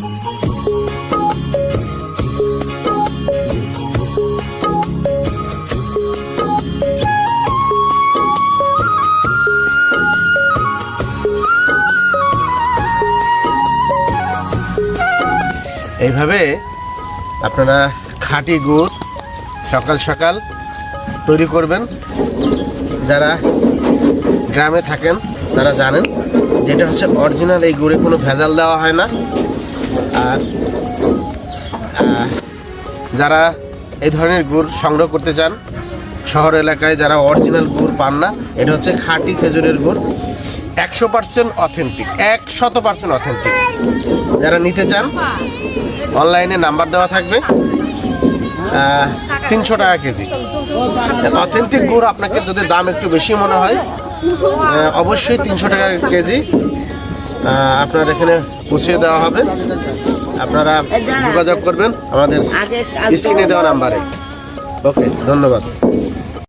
এইভাবে আপনারা খাঁটি গুড় সকাল সকাল তৈরি করবেন। যারা গ্রামে থাকেন, তারা জানেন, যেটা হচ্ছে অরিজিনাল এই গুড়ে কোনো ভেজাল দেওয়া হয় না। আর যারা এই ধরনের গুড় সংগ্রহ করতে চান, শহর এলাকায় যারা অরিজিনাল গুড় পান না, এটা হচ্ছে খাঁটি খেজুরের গুড়, একশো পার্সেন্ট অথেন্টিক এক শত পার্সেন্ট অথেন্টিক যারা নিতে চান অনলাইনে নাম্বার দেওয়া থাকবে তিনশো টাকা কেজি। অথেন্টিক গুড় আপনাকে যদি দাম একটু বেশি মনে হয় অবশ্যই তিনশো টাকা কেজি। আপনার এখানে পুষিয়ে দেওয়া হবে। আপনারা যোগাযোগ করবেন আমাদের স্ক্রিনে দেওয়া নাম্বারে। ওকে ধন্যবাদ।